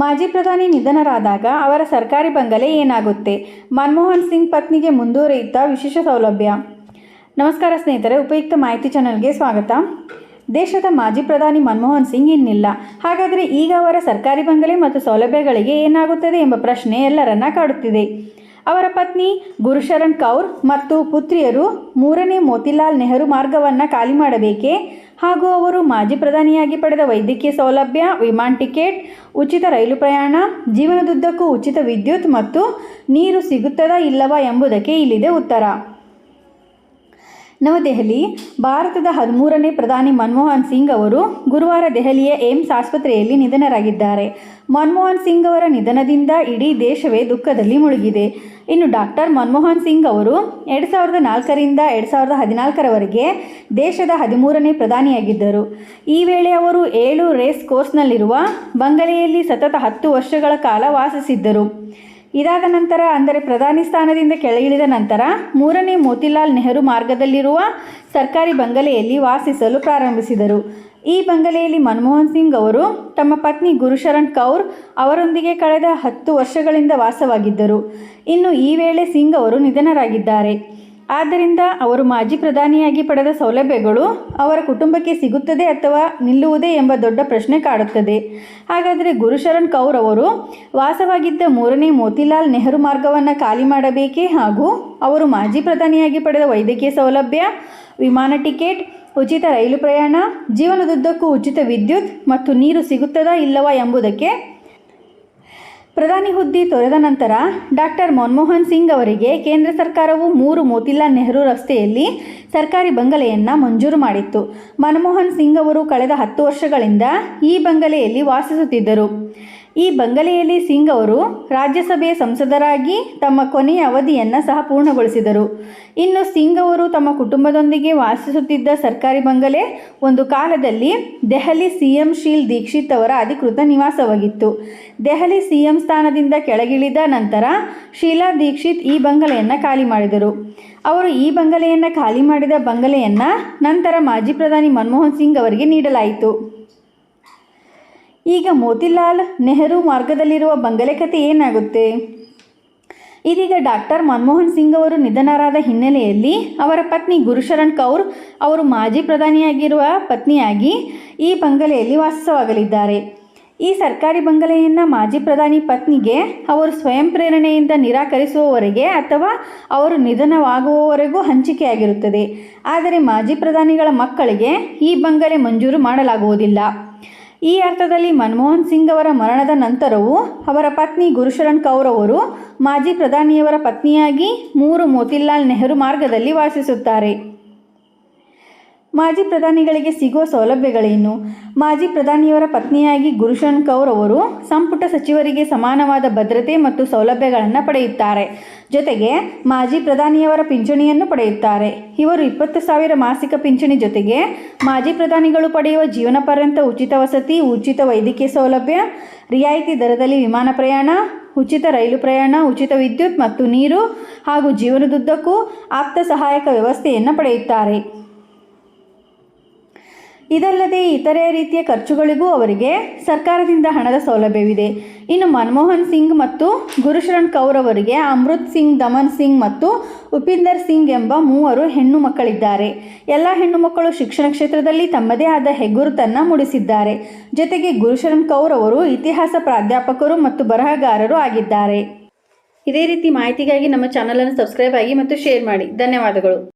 ಮಾಜಿ ಪ್ರಧಾನಿ ನಿಧನರಾದಾಗ ಅವರ ಸರ್ಕಾರಿ ಬಂಗಲೆ ಏನಾಗುತ್ತೆ? ಮನಮೋಹನ್ ಸಿಂಗ್ ಪತ್ನಿಗೆ ಮುಂದುವರಿಯುತ್ತಾ ವಿಶೇಷ ಸೌಲಭ್ಯ. ನಮಸ್ಕಾರ ಸ್ನೇಹಿತರೆ, ಉಪಯುಕ್ತ ಮಾಹಿತಿ ಚಾನಲ್ಗೆ ಸ್ವಾಗತ. ದೇಶದ ಮಾಜಿ ಪ್ರಧಾನಿ ಮನಮೋಹನ್ ಸಿಂಗ್ ಇನ್ನಿಲ್ಲ. ಹಾಗಾದರೆ ಈಗ ಅವರ ಸರ್ಕಾರಿ ಬಂಗಲೆ ಮತ್ತು ಸೌಲಭ್ಯಗಳಿಗೆ ಏನಾಗುತ್ತದೆ ಎಂಬ ಪ್ರಶ್ನೆ ಎಲ್ಲರನ್ನ ಕಾಡುತ್ತಿದೆ. ಅವರ ಪತ್ನಿ ಗುರುಶರಣ್ ಕೌರ್ ಮತ್ತು ಪುತ್ರಿಯರು ಮೂರನೇ ಮೋತಿಲಾಲ್ ನೆಹರು ಮಾರ್ಗವನ್ನು ಖಾಲಿ ಮಾಡಬೇಕೆ? ಹಾಗೂ ಅವರು ಮಾಜಿ ಪ್ರಧಾನಿಯಾಗಿ ಪಡೆದ ವೈದ್ಯಕೀಯ ಸೌಲಭ್ಯ, ವಿಮಾನ್ ಟಿಕೆಟ್, ಉಚಿತ ರೈಲು ಪ್ರಯಾಣ, ಜೀವನದುದ್ದಕ್ಕೂ ಉಚಿತ ವಿದ್ಯುತ್ ಮತ್ತು ನೀರು ಸಿಗುತ್ತದಾ ಇಲ್ಲವಾ ಎಂಬುದಕ್ಕೆ ಇಲ್ಲಿದೆ ಉತ್ತರ. ನವದೆಹಲಿ, ಭಾರತದ ಹದಿಮೂರನೇ ಪ್ರಧಾನಿ ಮನಮೋಹನ್ ಸಿಂಗ್ ಅವರು ಗುರುವಾರ ದೆಹಲಿಯ ಏಮ್ಸ್ ಆಸ್ಪತ್ರೆಯಲ್ಲಿ ನಿಧನರಾಗಿದ್ದಾರೆ. ಮನಮೋಹನ್ ಸಿಂಗ್ ಅವರ ನಿಧನದಿಂದ ಇಡೀ ದೇಶವೇ ದುಃಖದಲ್ಲಿ ಮುಳುಗಿದೆ. ಇನ್ನು ಡಾಕ್ಟರ್ ಮನಮೋಹನ್ ಸಿಂಗ್ ಅವರು ಎರಡು ಸಾವಿರದ ನಾಲ್ಕರಿಂದ ಎರಡು ಸಾವಿರದ ಹದಿನಾಲ್ಕರವರೆಗೆ ದೇಶದ ಹದಿಮೂರನೇ ಪ್ರಧಾನಿಯಾಗಿದ್ದರು. ಈ ವೇಳೆ ಅವರು ಏಳು ರೇಸ್ ಕೋರ್ಸ್ನಲ್ಲಿರುವ ಬಂಗಲೆಯಲ್ಲಿ ಸತತ ಹತ್ತು ವರ್ಷಗಳ ಕಾಲ ವಾಸಿಸಿದ್ದರು. ಇದಾದ ನಂತರ, ಅಂದರೆ ಪ್ರಧಾನಿ ಸ್ಥಾನದಿಂದ ಕೆಳಗಿಳಿದ ನಂತರ, ಮೂರನೇ ಮೋತಿಲಾಲ್ ನೆಹರು ಮಾರ್ಗದಲ್ಲಿರುವ ಸರ್ಕಾರಿ ಬಂಗಲೆಯಲ್ಲಿ ವಾಸಿಸಲು ಪ್ರಾರಂಭಿಸಿದರು. ಈ ಬಂಗಲೆಯಲ್ಲಿ ಮನಮೋಹನ್ ಸಿಂಗ್ ಅವರು, ತಮ್ಮ ಪತ್ನಿ ಗುರುಶರಣ್ ಕೌರ್ ಅವರೊಂದಿಗೆ ಕಳೆದ ಹತ್ತು ವರ್ಷಗಳಿಂದ ವಾಸವಾಗಿದ್ದರು. ಇನ್ನು ಈ ವೇಳೆ ಸಿಂಗ್ ಅವರು ನಿಧನರಾಗಿದ್ದಾರೆ. ಆದ್ದರಿಂದ ಅವರು ಮಾಜಿ ಪ್ರಧಾನಿಯಾಗಿ ಪಡೆದ ಸೌಲಭ್ಯಗಳು ಅವರ ಕುಟುಂಬಕ್ಕೆ ಸಿಗುತ್ತದೆ ಅಥವಾ ನಿಲ್ಲುವುದೇ ಎಂಬ ದೊಡ್ಡ ಪ್ರಶ್ನೆ ಕಾಡುತ್ತದೆ. ಹಾಗಾದರೆ ಗುರುಶರಣ್ ಕೌರ್ ಅವರು ವಾಸವಾಗಿದ್ದ ಮೂರನೇ ಮೋತಿಲಾಲ್ ನೆಹರು ಮಾರ್ಗವನ್ನು ಖಾಲಿ ಮಾಡಬೇಕೇ ಹಾಗೂ ಅವರು ಮಾಜಿ ಪ್ರಧಾನಿಯಾಗಿ ಪಡೆದ ವೈದ್ಯಕೀಯ ಸೌಲಭ್ಯ, ವಿಮಾನ ಟಿಕೆಟ್, ಉಚಿತ ರೈಲು ಪ್ರಯಾಣ, ಜೀವನದುದ್ದಕ್ಕೂ ಉಚಿತ ವಿದ್ಯುತ್ ಮತ್ತು ನೀರು ಸಿಗುತ್ತದಾ ಇಲ್ಲವಾ ಎಂಬುದಕ್ಕೆ ಪ್ರಧಾನಿ ಹುದ್ದೆ ತೊರೆದ ನಂತರ ಡಾಕ್ಟರ್ ಮನಮೋಹನ್ ಸಿಂಗ್ ಅವರಿಗೆ ಕೇಂದ್ರ ಸರ್ಕಾರವು ಮೂರು ಮೋತಿಲಾಲ್ ನೆಹರು ರಸ್ತೆಯಲ್ಲಿ ಸರ್ಕಾರಿ ಬಂಗಲೆಯನ್ನು ಮಂಜೂರು ಮಾಡಿತ್ತು. ಮನಮೋಹನ್ ಸಿಂಗ್ ಅವರು ಕಳೆದ ಹತ್ತು ವರ್ಷಗಳಿಂದ ಈ ಬಂಗಲೆಯಲ್ಲಿ ವಾಸಿಸುತ್ತಿದ್ದರು. ಈ ಬಂಗಲೆಯಲ್ಲಿ ಸಿಂಗ್ ಅವರು ರಾಜ್ಯಸಭೆಯ ಸಂಸದರಾಗಿ ತಮ್ಮ ಕೊನೆಯ ಅವಧಿಯನ್ನು ಸಹ ಪೂರ್ಣಗೊಳಿಸಿದರು. ಇನ್ನು ಸಿಂಗ್ ಅವರು ತಮ್ಮ ಕುಟುಂಬದೊಂದಿಗೆ ವಾಸಿಸುತ್ತಿದ್ದ ಸರ್ಕಾರಿ ಬಂಗಲೆ ಒಂದು ಕಾಲದಲ್ಲಿ ದೆಹಲಿ ಸಿ ಎಂ ಶೀಲ್ ದೀಕ್ಷಿತ್ ಅವರ ಅಧಿಕೃತ ನಿವಾಸವಾಗಿತ್ತು. ದೆಹಲಿ ಸಿ ಎಂ ಸ್ಥಾನದಿಂದ ಕೆಳಗಿಳಿದ ನಂತರ ಶೀಲಾ ದೀಕ್ಷಿತ್ ಈ ಬಂಗಲೆಯನ್ನು ಖಾಲಿ ಮಾಡಿದರು. ಅವರು ಈ ಬಂಗಲೆಯನ್ನು ಖಾಲಿ ಮಾಡಿದ ಬಂಗಲೆಯನ್ನು ನಂತರ ಮಾಜಿ ಪ್ರಧಾನಿ ಮನಮೋಹನ್ ಸಿಂಗ್ ಅವರಿಗೆ ನೀಡಲಾಯಿತು. ಈಗ ಮೋತಿಲಾಲ್ ನೆಹರು ಮಾರ್ಗದಲ್ಲಿರುವ ಬಂಗಲೆ ಕಥೆ ಏನಾಗುತ್ತೆ? ಇದೀಗ ಡಾಕ್ಟರ್ ಮನಮೋಹನ್ ಸಿಂಗ್ ಅವರು ನಿಧನರಾದ ಹಿನ್ನೆಲೆಯಲ್ಲಿ ಅವರ ಪತ್ನಿ ಗುರುಶರಣ್ ಕೌರ್ ಅವರು ಮಾಜಿ ಪ್ರಧಾನಿಯಾಗಿರುವ ಪತ್ನಿಯಾಗಿ ಈ ಬಂಗಲೆಯಲ್ಲಿ ವಾಸವಾಗಲಿದ್ದಾರೆ ಈ ಸರ್ಕಾರಿ ಬಂಗಲೆಯನ್ನು ಮಾಜಿ ಪ್ರಧಾನಿ ಪತ್ನಿಗೆ ಅವರು ಸ್ವಯಂ ಪ್ರೇರಣೆಯಿಂದ ನಿರಾಕರಿಸುವವರೆಗೆ ಅಥವಾ ಅವರು ನಿಧನವಾಗುವವರೆಗೂ ಹಂಚಿಕೆಯಾಗಿರುತ್ತದೆ. ಆದರೆ ಮಾಜಿ ಪ್ರಧಾನಿಗಳ ಮಕ್ಕಳಿಗೆ ಈ ಬಂಗಲೆ ಮಂಜೂರು ಮಾಡಲಾಗುವುದಿಲ್ಲ. ಈ ಅರ್ಥದಲ್ಲಿ ಮನಮೋಹನ್ ಸಿಂಗ್ ಅವರ ಮರಣದ ನಂತರವೂ ಅವರ ಪತ್ನಿ ಗುರುಶರಣ್ ಕೌರ್ ಅವರು ಮಾಜಿ ಪ್ರಧಾನಿಯವರ ಪತ್ನಿಯಾಗಿ ಮೂರು ಮೋತಿಲಾಲ್ ನೆಹರು ಮಾರ್ಗದಲ್ಲಿ ವಾಸಿಸುತ್ತಾರೆ. ಮಾಜಿ ಪ್ರಧಾನಿಗಳಿಗೆ ಸಿಗುವ ಸೌಲಭ್ಯಗಳೇನು? ಮಾಜಿ ಪ್ರಧಾನಿಯವರ ಪತ್ನಿಯಾಗಿ ಗುರುಶನ್ ಕೌರ್ ಅವರು ಸಂಪುಟ ಸಚಿವರಿಗೆ ಸಮಾನವಾದ ಭದ್ರತೆ ಮತ್ತು ಸೌಲಭ್ಯಗಳನ್ನು ಪಡೆಯುತ್ತಾರೆ. ಜೊತೆಗೆ ಮಾಜಿ ಪ್ರಧಾನಿಯವರ ಪಿಂಚಣಿಯನ್ನು ಪಡೆಯುತ್ತಾರೆ. ಇವರು ಇಪ್ಪತ್ತು ಸಾವಿರ ಮಾಸಿಕ ಪಿಂಚಣಿ ಜೊತೆಗೆ ಮಾಜಿ ಪ್ರಧಾನಿಗಳು ಪಡೆಯುವ ಜೀವನ ಪರ್ಯಂತ ಉಚಿತ ವಸತಿ, ಉಚಿತ ವೈದ್ಯಕೀಯ ಸೌಲಭ್ಯ, ರಿಯಾಯಿತಿ ದರದಲ್ಲಿ ವಿಮಾನ ಪ್ರಯಾಣ, ಉಚಿತ ರೈಲು ಪ್ರಯಾಣ, ಉಚಿತ ವಿದ್ಯುತ್ ಮತ್ತು ನೀರು ಹಾಗೂ ಜೀವನದುದ್ದಕ್ಕೂ ಆಪ್ತ ಸಹಾಯಕ ವ್ಯವಸ್ಥೆಯನ್ನು ಪಡೆಯುತ್ತಾರೆ. ಇದಲ್ಲದೆ ಇತರೆ ರೀತಿಯ ಖರ್ಚುಗಳಿಗೂ ಅವರಿಗೆ ಸರ್ಕಾರದಿಂದ ಹಣದ ಸೌಲಭ್ಯವಿದೆ. ಇನ್ನು ಮನಮೋಹನ್ ಸಿಂಗ್ ಮತ್ತು ಗುರುಶರಣ್ ಕೌರ್ ಅವರಿಗೆ ಅಮೃತ್ ಸಿಂಗ್, ದಮನ್ ಸಿಂಗ್ ಮತ್ತು ಉಪಿಂದರ್ ಸಿಂಗ್ ಎಂಬ ಮೂವರು ಹೆಣ್ಣು ಮಕ್ಕಳಿದ್ದಾರೆ. ಎಲ್ಲ ಹೆಣ್ಣು ಮಕ್ಕಳು ಶಿಕ್ಷಣ ಕ್ಷೇತ್ರದಲ್ಲಿ ತಮ್ಮದೇ ಆದ ಹೆಗ್ಗುರುತನ್ನು ಮೂಡಿಸಿದ್ದಾರೆ. ಜೊತೆಗೆ ಗುರುಶರಣ್ ಕೌರ್ ಅವರು ಇತಿಹಾಸ ಪ್ರಾಧ್ಯಾಪಕರು ಮತ್ತು ಬರಹಗಾರರು ಆಗಿದ್ದಾರೆ. ಇದೇ ರೀತಿ ಮಾಹಿತಿಗಾಗಿ ನಮ್ಮ ಚಾನಲನ್ನು ಸಬ್ಸ್ಕ್ರೈಬ್ ಆಗಿ ಮತ್ತು ಶೇರ್ ಮಾಡಿ. ಧನ್ಯವಾದಗಳು.